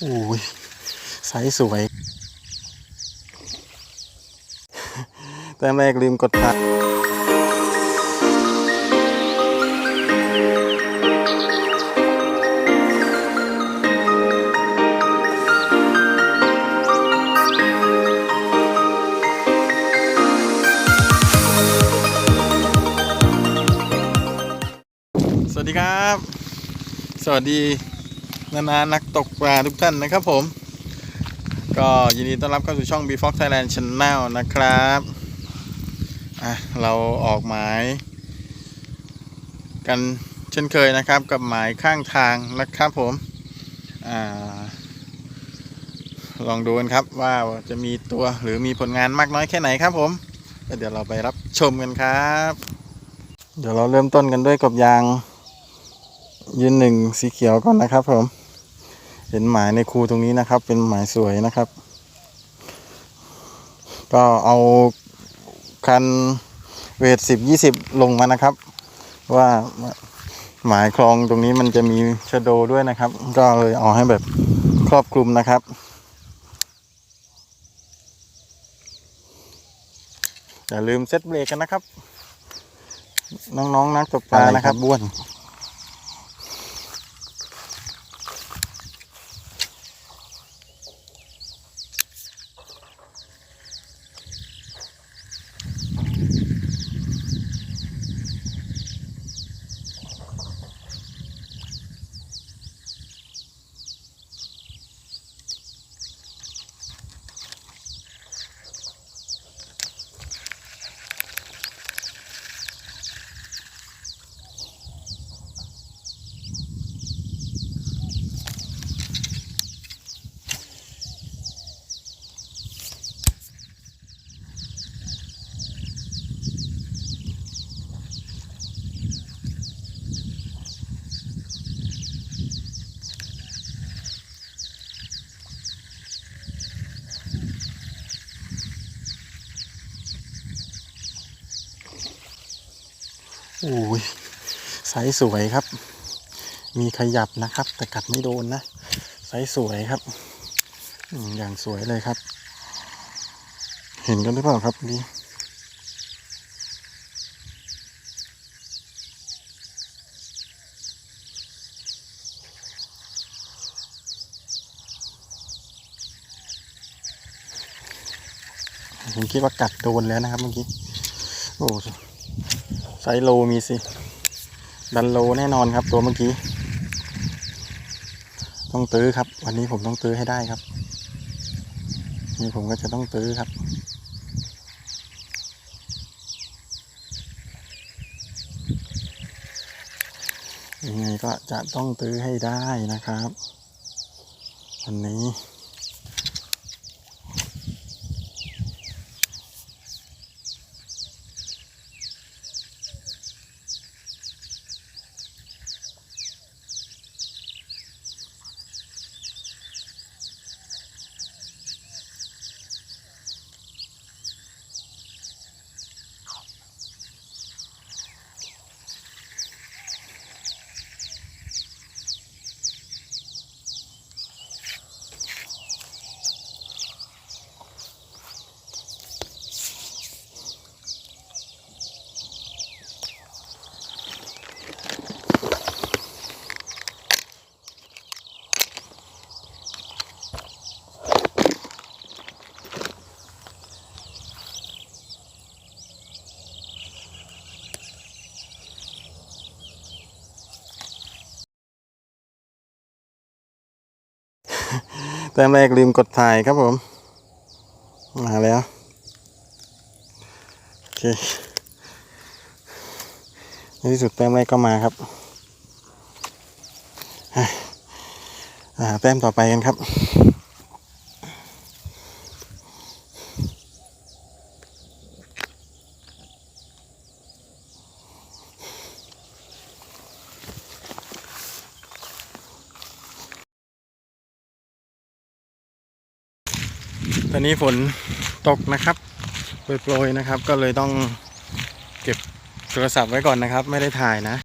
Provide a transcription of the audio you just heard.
โอ้ยไซส์สวย แต้มแรกลืมกดถ่ายสวัสดีครับ สวัสดี นานานักตกปลาทุกท่านนะครับผม ก็ยินดีต้อนรับเข้าสู่ช่อง b f o x Thailand Channel นะครับอะเราออกหมาย กันเช่นเคยนะครับ กับหมายข้างทางนะครับผมอ่าลองดูกันครับว่าจะมีตัวหรือมีผลงานมากน้อยแค่ไหนครับผมเดี๋ยวเราไปรับชมกันครับ เดี๋ยวเราเริ่มต้นกันด้วยกับยาง ยืนหนึ่งสีเขียวก่อนนะครับ ผม เห็นหมายในคูตรงนี้นะครับ เป็นหมายสวยนะครับ ก็เอาคันเวทสิบยี่สิบลงมานะครับ ว่าหมายคลองตรงนี้มันจะมีชะโดด้วยนะครับ ก็เลยเอาให้แบบครอบคลุมนะครับ อย่าลืมเซตเบรกกันนะครับ น้องๆนักตกปลานะครับบ้วน โอ้ยไซส์สวยครับ มีขยับนะครับ แต่กัดไม่โดนนะไซส์สวยครับ อย่างสวยเลยครับ เห็นกันหรือเปล่าครับนี่ผมคิดว่ากัดโดนแล้วนะครับเมื่อกี้ โอ้ ไซโลมีสิ ดันโลแน่นอนครับตัวเมื่อกี้ ต้องตื้อครับ วันนี้ผมต้องตื้อให้ได้ครับ นี่ผมก็จะต้องตื้อครับ ยังไงก็จะต้องตื้อให้ได้นะครับ วันนี้ แต้มแรกลืมกดถ่ายครับผม มาแล้ว โอเคในที่สุดแต้มแรกก็มาครับอะอ่าแต้มต่อไปกันครับ ตอนนี้ฝนตกนะครับโปรยๆนะครับ ก็เลยต้องเก็บโทรศัพท์ไว้ก่อนนะครับ ไม่ได้ถ่ายนะ